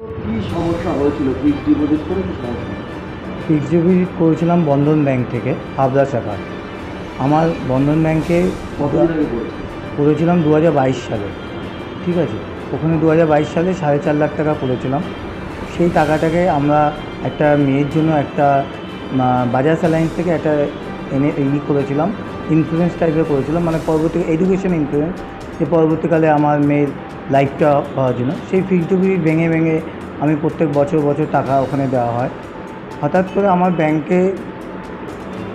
কি সমস্যা হয়েছিল? ফিক্সড ডিপোজিট করে কি সমস্যা? ফিক্সড ডিপোজিট করেছিলাম বন্ধন ব্যাংক থেকে হাবড়া শাখায় আমার বন্ধন ব্যাংকে কতদিন আগে করেছিলাম দু হাজার বাইশ সালে ঠিক আছে? ওখানে দু হাজার বাইশ সালে সাড়ে চার লাখ টাকা করেছিলাম। সেই টাকাটাকে আমরা একটা মেয়ের জন্য একটা আহ, বাজাজ অ্যালায়েন্স থেকে একটা এনে ই করেছিলাম ইন্স্যুরেন্স টাইপের করেছিলাম মানে পরবর্তী এডুকেশন ইন্স্যুরেন্স যে পরবর্তীকালে আমার মেয়ের লাইফটা হওয়ার জন্য। সেই ফিক্সড ডিপোজিট ভেঙে ভেঙে আমি প্রত্যেক বছর বছর টাকা ওখানে দেওয়া হয়। হঠাৎ করে আমার ব্যাংকে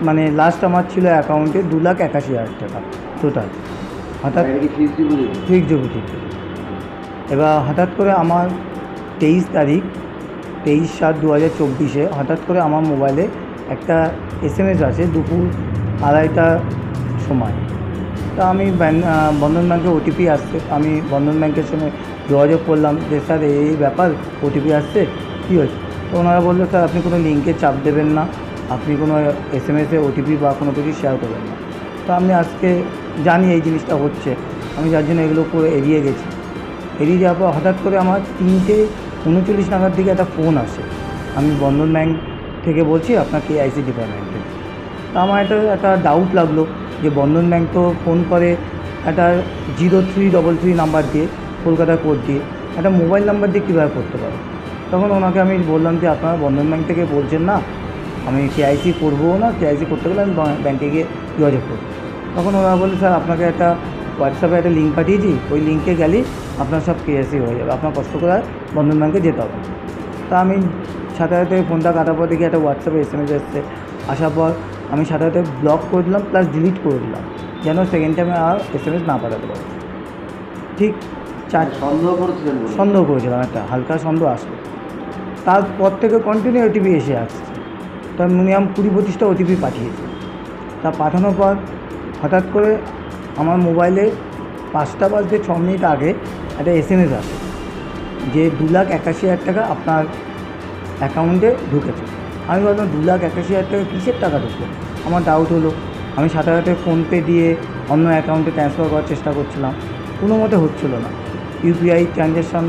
মানে লাস্ট আমার ছিল অ্যাকাউন্টে দু লাখ একাশি হাজার টাকা টোটাল হঠাৎ ফিক্সড ডিপোজিট এবার হঠাৎ করে আমার তেইশ তারিখ তেইশ সাত দু হাজার চব্বিশে হঠাৎ করে আমার মোবাইলে একটা এস এম এস আছে দুপুর আড়াইটার সময়। তা আমি বন্ধন ব্যাংকে ওটিপি আসছে। আমি বন্ধন ব্যাংকের সঙ্গে যোগাযোগ করলাম যে, স্যার, এই ব্যাপার ওটিপি আসছে? কী হয়েছে? তো ওনারা বলল, স্যার, আপনি কোনো লিঙ্কে চাপ দেবেন না। আপনি কোনো এস এম এসে ওটিপি বা কোনো কিছু শেয়ার করবেন না। তো আমি আজকে জানি এই জিনিসটা হচ্ছে। আমি যার জন্য এগুলো করে এড়িয়ে গেছি। এড়িয়ে যাওয়ার পর হঠাৎ করে আমার তিনটে উনচল্লিশ নাগাদ দিকে একটা ফোন আসে। আমি বন্ধন ব্যাংক থেকে বলছি আপনার কেআইসি ডিপার্টমেন্ট থেকে তা আমার একটা একটা ডাউট লাগল। যে বন্ধন ব্যাংক তো ফোন করে একটা zero three double three number দিয়ে, কলকাতা কোড দিয়ে, একটা মোবাইল নাম্বার দিয়ে কীভাবে করতে পারে? তখন ওনাকে আমি বললাম যে, আপনারা বন্ধন ব্যাংক থেকে বলছেন না? আমি কেআইসি করব না? কেআইসি করতে গেলে আমি বা- ব্যাংকে গিয়ে যোগাযোগ করব। তখন ওরা বলল, স্যার, আপনাকে একটা হোয়াটসঅ্যাপে একটা লিঙ্ক পাঠিয়েছি। ওই লিঙ্কে গেলেই আপনার সব কেএসি হয়ে যাবে। আপনার কষ্ট করে আর বন্ধন ব্যাংকে যেতে হবে। তা আমি সাথে সাথে ফোনটা কাটার পর দেখি একটা হোয়াটসঅ্যাপে এস এম এস এসছে। আসার পর আমি সাথে সাথে ব্লক করে দিলাম প্লাস ডিলিট করে দিলাম। যেন সেকেন্ড টাইমে আর এস এম এস না পাঠাতে পারে। ঠিক চার সন্দেহ করেছিলেন। সন্দেহ করেছিলাম একটা হালকা সন্দেহ আসলো। তারপর থেকে কন্টিনিউ ওটিপি এসে আসছে। তার মিনিমাম কুড়ি পঁচিশটা ওটিপি পাঠিয়েছে। তা পাঠানোর পর হঠাৎ করে আমার মোবাইলে পাঁচটা বাজতে ছ মিনিট আগে একটা এস এম এস আসে। যে দু লাখ একাশি হাজার টাকা আপনার অ্যাকাউন্টে ঢুকেছে। আমি ভাবলাম দু লাখ একাশি হাজার টাকা কিসের টাকা ঢুকলো? আমার ডাউট হলো। আমি সাথে সাথে ফোনপে দিয়ে অন্য অ্যাকাউন্টে ট্রান্সফার করার চেষ্টা করছিলাম। কোনো মতে হচ্ছিল না। ইউপিআই ট্রানজ্যাকশান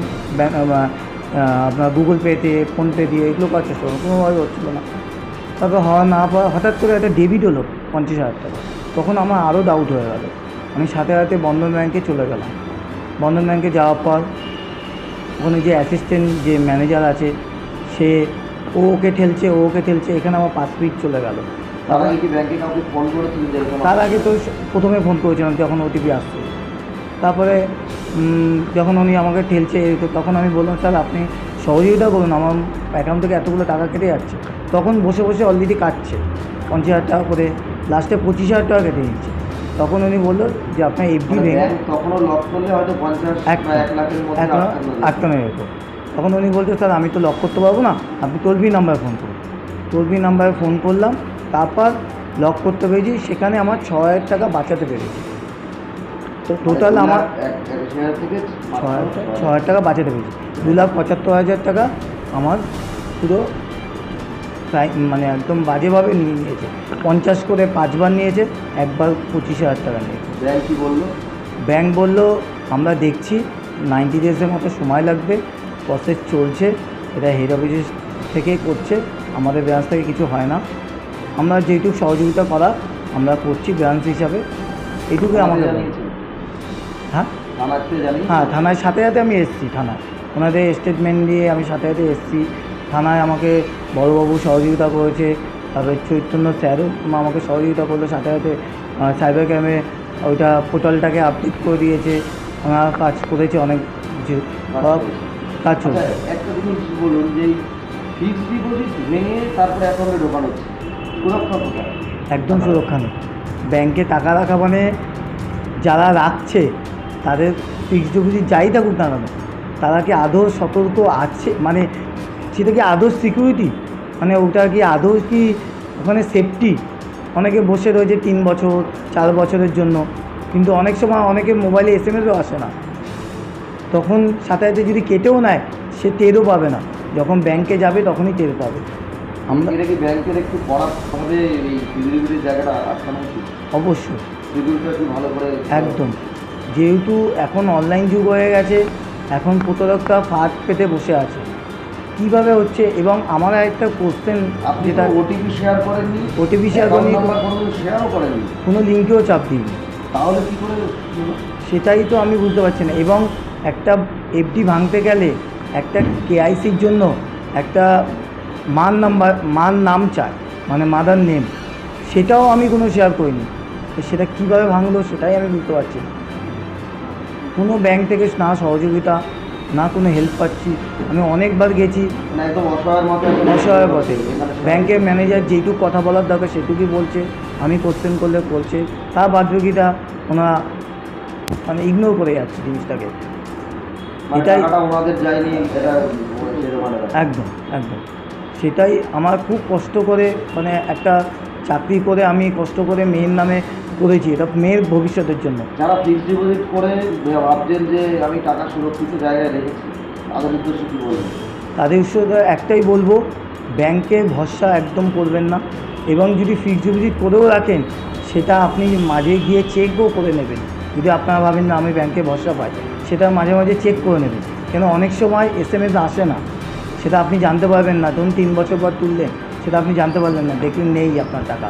আপনার গুগল পেতে ফোনপে দিয়ে এগুলো করার চেষ্টা করলাম। কোনোভাবে হচ্ছিল না। তারপর হওয়া না পাওয়া, হঠাৎ করে একটা ডেবিট হলো পঞ্চাশ হাজার টাকা। তখন আমার আরও ডাউট হয়ে গেল। আমি সাথে সাথে বন্ধন ব্যাংকে চলে গেলাম। বন্ধন ব্যাংকে যাওয়ার পর, ওখানে যে অ্যাসিস্ট্যান্ট যে ম্যানেজার আছে, সে ও ওকে ঠেলছে ও ওকে ঠেলছে এখানে আমার পাঁচ মিনিট চলে গেল। তার আগে কি ব্যাংকে কাউকে ফোন করেছিলেন তার আগে তো প্রথমে ফোন করেছিলাম যখন ওটিপি আসছে। তারপরে যখন উনি আমাকে ঠেলছে তখন আমি বললাম স্যার আপনি সহযোগিতা করুন আমার অ্যাকাউন্ট থেকে এতগুলো টাকা কেটে যাচ্ছে। তখন বসে বসে অলরেডি কাটছে। পঞ্চাশ হাজার টাকা করে লাস্টে পঁচিশ হাজার টাকা কেটে নিচ্ছে। তখন উনি বলল যে আপনার এফডি মানে ব্যাংক তখনও লক করলে হয়তো পঞ্চাশ এক লাখের মধ্যে আটকানো যেত। তখন উনি বলছে স্যার আমি তো লক করতে পারব না। আপনি টোল ফ্রি নাম্বারে ফোন করুন। টোল ফ্রি নাম্বারে ফোন করলাম তারপর লক করতে পেরেছি। সেখানে আমার ছ হাজার টাকা বাঁচাতে পেরেছি। তো টোটাল মানে আমার ছ হাজার টাকা- ছ হাজার? টাকা বাঁচাতে পেরেছি। দু লাখ পঁচাত্তর হাজার টাকা আমার পুরো মানে একদম বাজেভাবে নিয়ে নিয়েছে। পঞ্চাশ করে পাঁচবার নিয়েছে একবার পঁচিশ হাজার টাকা নিয়েছে। ব্যাংক কি বলল? ব্যাংক বলল আমরা দেখছি নাইনটি ডেজের মতো সময় লাগবে প্রসেস চলছে এটা হেড অফিস থেকেই করছে আমাদের ব্রাঞ্চ থেকে কিছু হয় না। আমরা যেটুকু সহযোগিতা করা আমরা করছি ব্রাঞ্চ হিসাবে এইটুকুই আমাদের হ্যাঁ? হ্যাঁ থানায় সাথে সাথে আমি এসেছি থানায়। ওনাদের স্টেটমেন্ট দিয়ে আমি সাথে সাথে এসেছি। থানায় আমাকে বড়বাবু সহযোগিতা করেছে তারপরে চৈতন্য স্যারও আমাকে সহযোগিতা করল সাথে সাথে সাইবার ক্রাইমে ওইটা পোর্টালটাকে আপডেট করে দিয়েছে। ওনারা কাজ করেছে অনেক কিছু। কাজ আচ্ছা চলছে একটা জিনিস বলুন যে ফিক্সড ডিপোজিট ভেঙে তারপরে অ্যাকাউন্টে ঢোকানো সুরক্ষা কোথায়? একদম সুরক্ষা নেই। ব্যাংকে টাকা রাখা মানে যারা রাখছে তাদের ফিক্সড ডিপোজিট যাই থাকুক না কেন তারা কি আদৌ সতর্ক আছে? মানে সেটা কি আদৌ সিকিউরিটি মানে ওটা কি আদৌ কি ওখানে সেফটি অনেকে বসে রয়েছে তিন বছর চার বছরের জন্য। কিন্তু অনেক সময় অনেকে মোবাইলে এস এম এসও আসে না। তখন সাথে সাথে যদি কেটেও নেয় সে টেরও পাবে না। যখন ব্যাংকে যাবে তখনই টের পাবে। আমরা এটা কি ব্যাংকের একটু কড়াভাবে এই সিকিউরিটির জায়গাটা আটকানো উচিত অবশ্যই। ভালো করে একদম। যেহেতু এখন অনলাইন যুগ হয়ে গেছে এখন প্রতারকটা ফাঁদ পেতে বসে আছে। কীভাবে হচ্ছে? এবং আমার একটা কোশ্চেন আপনি যেটা ওটিপি শেয়ার করেননি? Share অ্যাকাউন্ট কোনো শেয়ারও করেননি? কোনো লিঙ্কেও চাপ দিইনি। তাহলে কি করে সেটাই তো আমি বুঝতে পারছি না। এবং একটা এফডি ভাঙতে গেলে একটা কেআইসির জন্য একটা মান নাম্বার, মান নাম চায় মানে মাদার নেম সেটাও আমি কোনো শেয়ার করিনি। তো সেটা কীভাবে ভাঙলো সেটাই আমি বুঝতে পারছি কোনো ব্যাংক থেকে না সহযোগিতা, না কোনো হেল্প পাচ্ছি। আমি অনেকবার গেছি। অসহায় পথে। ব্যাংকের ম্যানেজার যেইটুকু কথা বলার দরকার সেটুকুই বলছে। আমি কোশ্চেন করলে বলছে। তার বাদবাকিটা ওনারা মানে ইগনোর করে যাচ্ছে জিনিসটাকে। এটাই- মানে একদম একদম। সেটাই আমার খুব কষ্ট করে মানে একটা চাকরি করে আমি কষ্ট করে মেয়ের নামে করেছি। এটা মেয়ের ভবিষ্যতের জন্য। যারা ফিক্সড ডিপোজিট করে ভাবছেন যে আমি টাকা সুরক্ষিত জায়গায় রেখেছি তাদের উদ্দেশ্যে কী বলবেন? তাদের একটাই বলব ব্যাংকে ভরসা একদম করবেন না। এবং যদি ফিক্সড ডিপোজিট করেও রাখেন সেটা আপনি মাঝে গিয়ে চেকও করে নেবেন। যদি আপনারা ভাবেন না আমি ব্যাংকে ভরসা পাই। সেটা মাঝে মাঝে চেক করে নেবেন কেন অনেক সময় এস এম এস আসে না। সেটা আপনি জানতে পারবেন না। ধরুন তিন বছর পর তুললেন সেটা আপনি জানতে পারলেন না। দেখলেন নেই আপনার টাকা।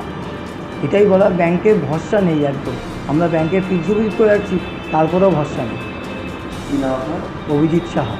এটাই বলা ব্যাংকের ভরসা নেই একদম। আমরা ব্যাংকে ফিক্সড ডিপোজিট করে রাখছি তারপরেও ভরসা নেই। অভিজিৎ সাহা।